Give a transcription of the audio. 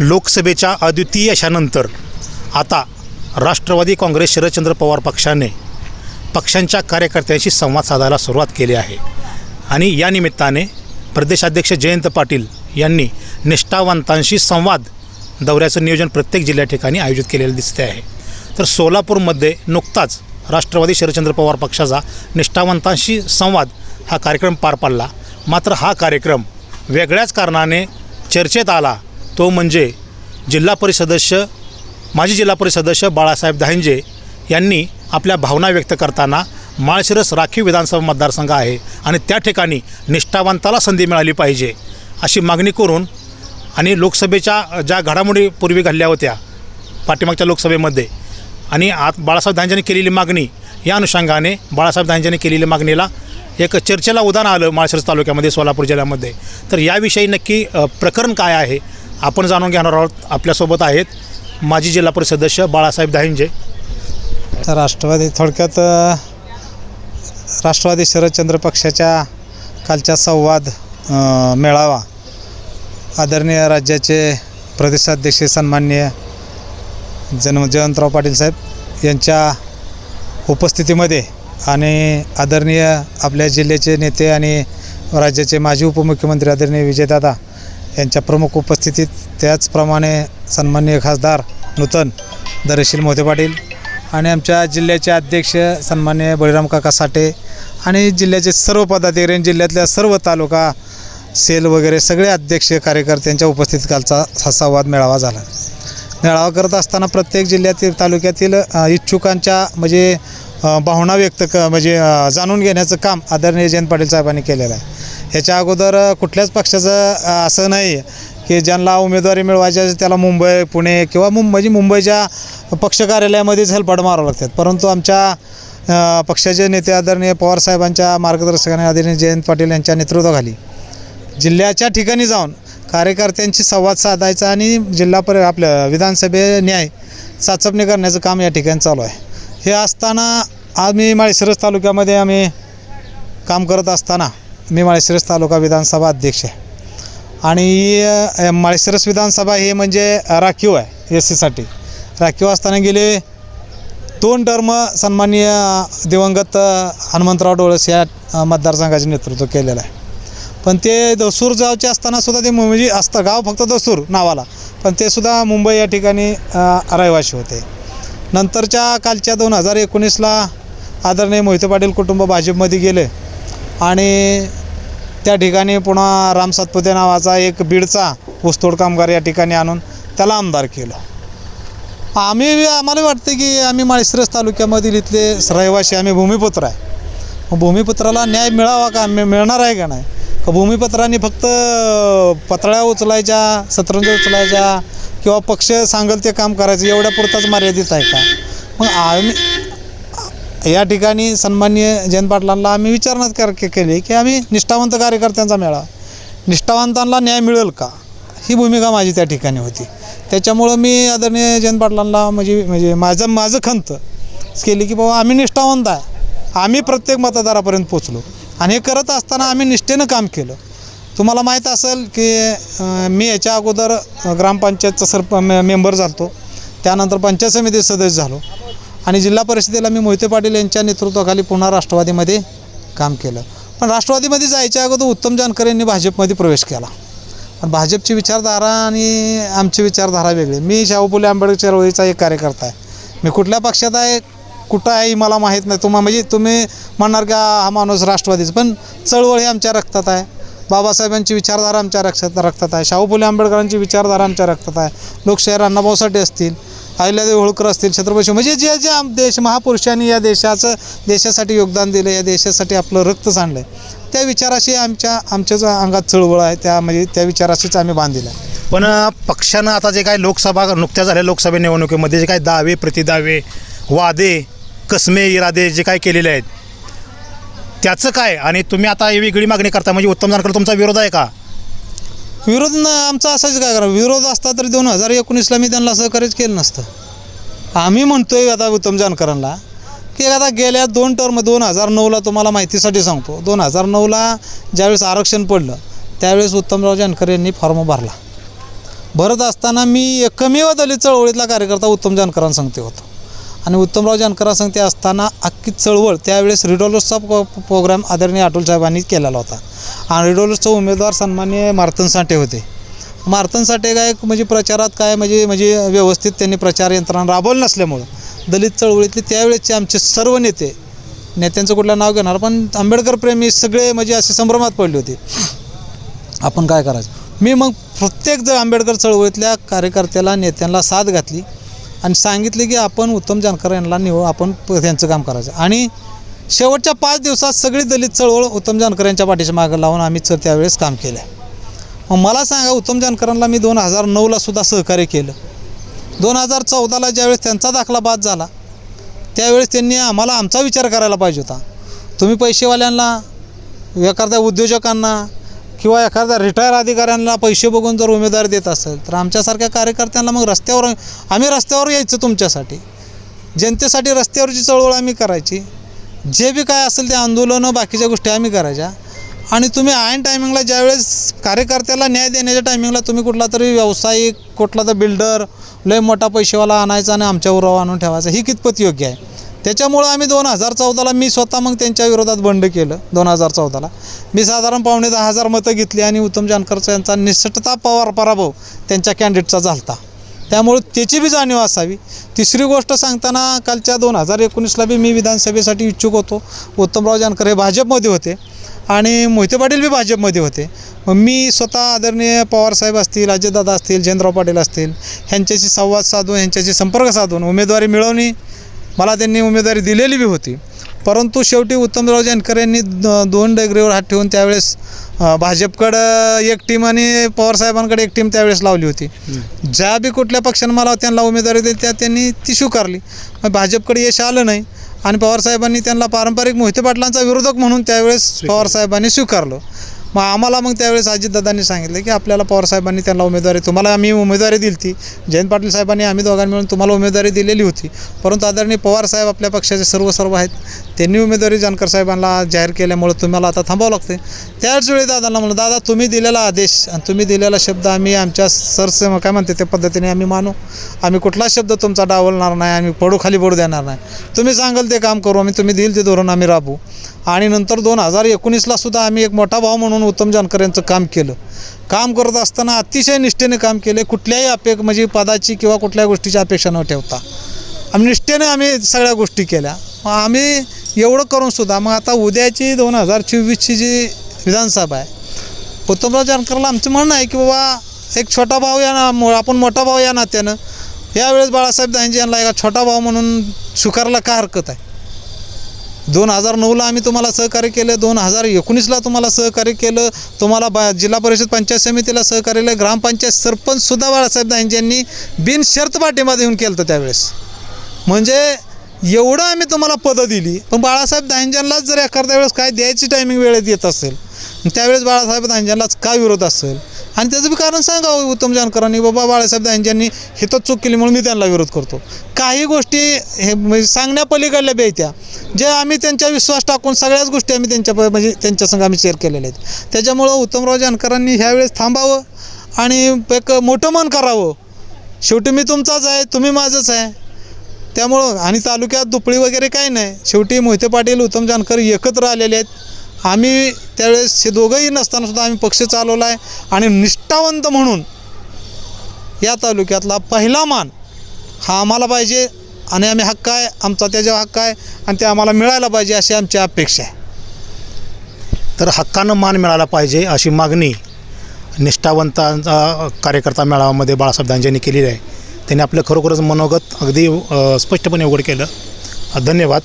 लोकसभेच्या अद्वितीय यशानंतर आता राष्ट्रवादी काँग्रेस शरदचंद्र पवार पक्षाने पक्षांच्या कार्यकर्त्यांशी संवाद साधायला सुरुवात केली आहे. आणि या निमित्ताने प्रदेशाध्यक्ष जयंत पाटील यांनी निष्ठावंतांशी संवाद दौऱ्याचं नियोजन प्रत्येक जिल्ह्या ठिकाणी आयोजित केलेलं दिसते आहे. तर सोलापूरमध्ये नुकताच राष्ट्रवादी शरदचंद्र पवार पक्षाचा निष्ठावंतांशी संवाद हा कार्यक्रम पार पडला. मात्र हा कार्यक्रम वेगळ्याच कारणाने चर्चेत आला तो म्हणजे जिल्हा परिषद सदस्य माजी जिल्हा परिषद सदस्य बाळासाहेब दाहिंजे यांनी आपल्या भावना व्यक्त करताना माळशिरस राखीव विधानसभा मतदारसंघ आहे आणि त्या ठिकाणी निष्ठावंताला संधी मिळाली पाहिजे अशी मागणी करून आणि लोकसभेच्या ज्या घडामोडी पूर्वी घडल्या होत्या पाठीमागच्या लोकसभेमध्ये आणि आत बाळासाहेब दांजेने केलेली मागणी या अनुषंगाने बाळासाहेब दांजेने केलेल्या मागणीला एक चर्चेला उदाहरण आलं माळशिरस तालुक्यामध्ये सोलापूर जिल्ह्यामध्ये. तर याविषयी नक्की प्रकरण काय आहे? आपण जाणून घेणार आहोत आपल्यासोबत आहेत माजी जिल्हा परिषद सदस्य बाळासाहेब दाहिंजे. तर राष्ट्रवादी थोडक्यात राष्ट्रवादी शरदचंद्र पक्षाच्या कालच्या संवाद मेळावा आदरणीय राज्याचे प्रदेशाध्यक्ष सन्मान्य जन जयवंतराव पाटील साहेब यांच्या उपस्थितीमध्ये आणि आदरणीय आपल्या जिल्ह्याचे नेते आणि राज्याचे माजी उपमुख्यमंत्री आदरणीय विजयदादा यांच्या प्रमुख उपस्थितीत त्याचप्रमाणे सन्माननीय खासदार नूतन दरेशील मोते पाटील आणि आमच्या जिल्ह्याचे अध्यक्ष सन्मान्य बळीराम काका साठे आणि जिल्ह्याचे सर्व पदाधिकारी जिल्ह्यातल्या सर्व तालुका सेल वगैरे सगळे अध्यक्ष कार्यकर्त्यांच्या उपस्थितीत कालचा हा संवाद मेळावा झाला. मेळावा करत असताना प्रत्येक जिल्ह्यातील तालुक्यातील इच्छुकांच्या म्हणजे भावना व्यक्त क म्हणजे जाणून घेण्याचं काम आदरणीय जयंत पाटील साहेबांनी केलेलं आहे. ह्याच्या अगोदर कुठल्याच पक्षाचं असं नाही की ज्यांना उमेदवारी मिळवायची असेल त्याला मुंबई पुणे किंवा मुंबई म्हणजे मुंबईच्या पक्ष कार्यालयामध्येच हेलपाट मारावं लागतात. परंतु आमच्या पक्षाचे नेते आदरणीय पवारसाहेबांच्या मार्गदर्शकाने आदरणीय जयंत पाटील यांच्या नेतृत्वाखाली जिल्ह्याच्या ठिकाणी जाऊन कार्यकर्त्यांशी संवाद साधायचा आणि जिल्हा पर आपल्या विधानसभे न्याय चाचपणी करण्याचं काम या ठिकाणी चालू आहे. हे असताना आम्ही माळशिरस तालुक्यामध्ये आम्ही काम करत असताना मी माळशिरस तालुका विधानसभा अध्यक्ष आहे. आणि माळशिरस विधानसभा हे म्हणजे राखीव आहे एस सीसाठी. राखीव असताना गेले दोन टर्म सन्माननीय दिवंगत हनुमंतराव डोळस या मतदारसंघाचे नेतृत्व केलेलं आहे. पण ते दसूर गावचे असताना सुद्धा ते म्हणजे असतं. गाव फक्त दसूर नावाला. पण ते सुद्धा मुंबई या ठिकाणी रहिवासी होते. नंतरच्या कालच्या दोन हजार एकोणीसला आदरणीय मोहिते पाटील कुटुंब भाजपमध्ये गेले. आणि त्या ठिकाणी पुन्हा राम सातपुते नावाचा एक बीडचा ऊसतोड कामगार या ठिकाणी आणून त्याला आमदार केलं. आम्ही आम्हाला वाटतं की आम्ही माळशिरस तालुक्यामधील इथले रहिवासी आम्ही भूमिपुत्र आहे. मग भूमिपुत्राला न्याय मिळावा का? मिळणार आहे का नाही? का भूमिपत्रांनी फक्त पतळ्या उचलायच्या सतरंज उचलायच्या किंवा पक्ष सांगेल ते काम करायचं एवढ्या पुरताच मर्यादित आहे का? मग आम्ही या ठिकाणी सन्माननीय जयंत पाटलांना आम्ही विचारणा कर के- केली की आम्ही निष्ठावंत कार्यकर्त्यांचा मेळा. निष्ठावंतांना न्याय मिळेल का? ही भूमिका माझी त्या ठिकाणी होती. त्याच्यामुळं मी आदरणीय जयंत पाटलांना म्हणजे म्हणजे माझं माझं खंत केली की बाबा आम्ही निष्ठावंत आहे. आम्ही प्रत्येक मतदारापर्यंत पोचलो. आणि हे करत असताना आम्ही निष्ठेनं काम केलं. तुम्हाला माहीत असेल की मी याच्या अगोदर ग्रामपंचायतचा सरप मेंबर झालो त्यानंतर पंचायत समिती सदस्य झालो. आणि जिल्हा परिषदेला मी मोहिते पाटील यांच्या नेतृत्वाखाली पुन्हा राष्ट्रवादीमध्ये काम केलं. पण राष्ट्रवादीमध्ये जायच्या अगोदर उत्तम जानकर यांनी भाजपमध्ये प्रवेश केला. पण भाजपची विचारधारा आणि आमची विचारधारा वेगळी. मी शाहू फुले आंबेडकर चळवळीचा एक कार्यकर्ता आहे. मी कुठल्या पक्षात आहे कुठं आहे मला माहीत नाही. तुम्हा म्हणजे तुम्ही म्हणणार का हा माणूस राष्ट्रवादीच. पण चळवळ ही आमच्या रक्तात आहे. बाबासाहेबांची विचारधारा आमच्या रक्षात रक्तात आहे. शाहू फुले आंबेडकरांची विचारधारा आमच्या रक्तात आहे. लोकशाहीर अण्णाभाऊ साठे असतील अहिल्यादेवी होळकर असतील छत्रपती म्हणजे जे जे आम देश महापुरुषांनी या देशाचं देशासाठी योगदान दिलं या देशासाठी आपलं रक्त सांडलं आहे त्या विचाराशी आमच्या आमच्या जो अंगात चळवळ आहे त्या म्हणजे त्या विचाराशीच आम्ही बांधलेलं आहे पण पक्षानं आता जे काय लोकसभा नुकत्या झाल्या लोकसभा निवडणुकीमध्ये जे काय दावे प्रतिदावे वादे कसमे इरादे जे काय केलेले आहेत त्याचं काय? आणि तुम्ही आता ही वेगळी मागणी करता म्हणजे उत्तम जानकर तुमचा विरोध आहे का? विरोध न आमचा असाच काय करा विरोध असता तर दोन हजार एकोणीसला मी त्यांना सहकार्यच केलं नसतं. आम्ही म्हणतोय आता उत्तम जानकरांना की आता गेल्या दोन टर्म दोन हजार नऊला तुम्हाला माहितीसाठी सांगतो. दोन हजार नऊला ज्यावेळेस आरक्षण पडलं त्यावेळेस उत्तमराव जानकर यांनी फॉर्म भरला. भरत असताना मी एकमेव दलित चळवळीतला कार्यकर्ता उत्तम जानकरां सांगते होतो. आणि उत्तमराव जानकरां सांगते असताना अख्खी चळवळ त्यावेळेस रिडॉलर्सचा प्रो प्रोग्राम आदरणीय अटुल साहेबांनी केलेला होता. आणि रिडॉलर्सचे उमेदवार सन्मान्य मार्तन साठे होते. मार्तन साठे काय म्हणजे प्रचारात काय म्हणजे म्हणजे व्यवस्थित त्यांनी प्रचार यंत्रणा राबवलं नसल्यामुळं दलित चळवळीतले त्यावेळेसचे आमचे सर्व नेते नेत्यांचं कुठलं नाव घेणार पण आंबेडकर प्रेमी सगळे म्हणजे असे संभ्रमात पडले होते. आपण काय करायचं? मी मग प्रत्येक जर आंबेडकर चळवळीतल्या कार्यकर्त्याला नेत्यांना साथ घातली आणि सांगितले की आपण उत्तम जानकर यांना निवड आपण प- त्यांचं काम करायचं. आणि शेवटच्या पाच दिवसात सगळी दलित चळवळ उत्तम जानकर यांच्या पाठीच्या मागं लावून आम्ही च- त्यावेळेस काम केलं. मग मला सांगा उत्तम जानकरांना मी दोन हजार नऊला सुद्धा सहकार्य केलं. दोन हजार चौदाला ज्यावेळेस त्यांचा दाखला बाद झाला त्यावेळेस त्यांनी आम्हाला आमचा विचार करायला पाहिजे होता. तुम्ही पैसेवाल्यांना एखाद्या उद्योजकांना किंवा एखाद्या रिटायर अधिकाऱ्यांना पैसे बघून जर उमेदवारी देत असेल तर आमच्यासारख्या कार्यकर्त्यांना मग रस्त्यावर आम्ही रस्त्यावर यायचं तुमच्यासाठी. जनतेसाठी रस्त्यावरची चळवळ आम्ही करायची. जे बी काय असेल ते आंदोलनं बाकीच्या गोष्टी आम्ही करायच्या. आणि तुम्ही ऐन टायमिंगला ज्यावेळेस कार्यकर्त्याला न्याय देण्याच्या टायमिंगला तुम्ही कुठला तरी व्यावसायिक कुठला तर बिल्डर लय मोठा पैसेवाला आणायचा आणि आमच्यावर आणून ठेवायचा ही कितपत योग्य आहे? त्याच्यामुळं आम्ही दोन हजार चौदाला मी स्वतः मग त्यांच्या विरोधात बंड केलं दोन हजार चौदाला. मी साधारण पावणे दहा हजार मतं घेतली आणि उत्तम जानकरचा यांचा निष्ठता पवार पराभव त्यांच्या कॅन्डिडेटचा होता त्यामुळे त्याची बी जाणीव असावी. तिसरी गोष्ट सांगताना कालच्या दोन हजार एकोणीसला बी मी विधानसभेसाठी इच्छुक होतो. उत्तमराव जानकर हे भाजपमध्ये होते आणि मोहिते पाटील बी भाजपमध्ये होते. मी स्वतः आदरणीय पवारसाहेब असतील अजयदादा असतील जयंतराव पाटील असतील ह्यांच्याशी संवाद साधून ह्यांच्याशी संपर्क साधून उमेदवारी मिळवणी मला त्यांनी उमेदवारी दिलेली बी होती. परंतु शेवटी उत्तमराव जानकर यांनी दोन डगरीवर हात ठेवून त्यावेळेस भाजपकडं एक टीम आणि पवारसाहेबांकडे एक टीम त्यावेळेस लावली होती. ज्या बी कुठल्या पक्षानं मला त्यांना उमेदवारी दिली त्या त्यांनी ती स्वीकारली. मग भाजपकडे यश आलं नाही आणि पवारसाहेबांनी त्यांना पारंपरिक मोहिते पाटलांचा विरोधक म्हणून त्यावेळेस पवारसाहेबांनी स्वीकारलं. मग आम्हाला मग त्यावेळेस अजितदादांनी सांगितलं की आपल्याला पवारसाहेबांनी त्यांना उमेदवारी तुम्हाला आम्ही उमेदवारी दिली ती जयंत पाटील साहेबांनी आम्ही दोघांनी मिळून तुम्हाला उमेदवारी दिलेली होती. परंतु आदरणीय पवारसाहेब आपल्या पक्षाचे सर्व सर्व आहेत. त्यांनी उमेदवारी जानकर साहेबांना जाहीर केल्यामुळं तुम्हाला आता थांबावं लागते त्याच वेळी दादांना म्हणलं दादा तुम्ही दिलेला आदेश आणि तुम्ही दिलेला शब्द आम्ही आमच्या सरसे काय म्हणते त्या पद्धतीने आम्ही मानू. आम्ही कुठलाच शब्द तुमचा डावलणार नाही. आम्ही पडू खाली पडू देणार नाही. तुम्ही सांगाल ते काम करू आम्ही तुम्ही दिल ते धोरण आम्ही राबू. आणि नंतर दोन हजार एकोणीसला सुद्धा आम्ही एक मोठा भाव म्हणून उत्तम जानकर यांचं काम केलं. काम करत असताना अतिशय निष्ठेने काम केले. कुठल्याही अपेक म्हणजे पदाची किंवा कुठल्याही गोष्टीची अपेक्षा न ठेवता. आम्ही निष्ठेने आम्ही सगळ्या गोष्टी केल्या. मग आम्ही एवढं करून सुद्धा मग आता उद्याची दोन हजार चोवीसची जी विधानसभा आहे उत्तमराव जानकरला आमचं म्हणणं आहे की बाबा एक छोटा भाऊ या ना मो- आपण मोठा भाऊ या नात्यानं. यावेळेस बाळासाहेब दांजे यांना एका छोटा भाऊ म्हणून स्वीकारला का हरकत आहे? दोन हजार नऊला आम्ही तुम्हाला सहकार्य केलं दोन हजार एकोणीसला तुम्हाला सहकार्य केलं तुम्हाला बा जिल्हा परिषद पंचायत समितीला सहकार्य केलं ग्रामपंचायत सरपंचसुद्धा बाळासाहेब दांजे यांनी बिनशर्त पाठिंबा देऊन केलं होतं त्यावेळेस. म्हणजे एवढं आम्ही तुम्हाला पदं दिली. पण बाळासाहेब दांजेंलाच जर एखाद्या वेळेस काय द्यायची टायमिंग वेळेत येत असेल त्यावेळेस बाळासाहेब दांजांनाच काय विरोध असेल? आणि त्याचं बी कारण सांगावं हो, उत्तम जानकरांनी बाबा बाळासाहेब दांजांनी हे तर चूक केली म्हणून मी त्यांना विरोध करतो. काही गोष्टी हे म्हणजे सांगण्यापलीकडल्या बेत्या जे आम्ही त्यांच्या विश्वास टाकून सगळ्याच गोष्टी आम्ही त्यांच्या प- म्हणजे त्यांच्या संग आम्ही शेअर केलेल्या आहेत. त्याच्यामुळं उत्तमराव जानकरांनी ह्यावेळेस थांबावं आणि एक मोठं मन करावं. शेवटी मी तुमचाच आहे तुम्ही माझंच आहे. त्यामुळं आणि तालुक्यात दुपळी वगैरे काही नाही. शेवटी मोहिते पाटील उत्तम जानकर एकत्र आलेले आहेत. आम्ही त्यावेळेस हे दोघंही नसताना सुद्धा आम्ही पक्ष चालवला आहे. आणि निष्ठावंत म्हणून या तालुक्यातला पहिला मान हा आम्हाला पाहिजे. आणि आम्ही हक्क आहे आमचा त्याच्यावर हक्क आहे आणि ते आम्हाला मिळायला पाहिजे अशी आमची अपेक्षा आहे. तर हक्कानं मान मिळाला पाहिजे अशी मागणी निष्ठावंतांचा कार्यकर्ता मेळाव्यामध्ये बाळासाहेब दांजेंनी केलेली आहे. त्यांनी आपलं खरोखरच मनोगत अगदी स्पष्टपणे उघड केलं. धन्यवाद.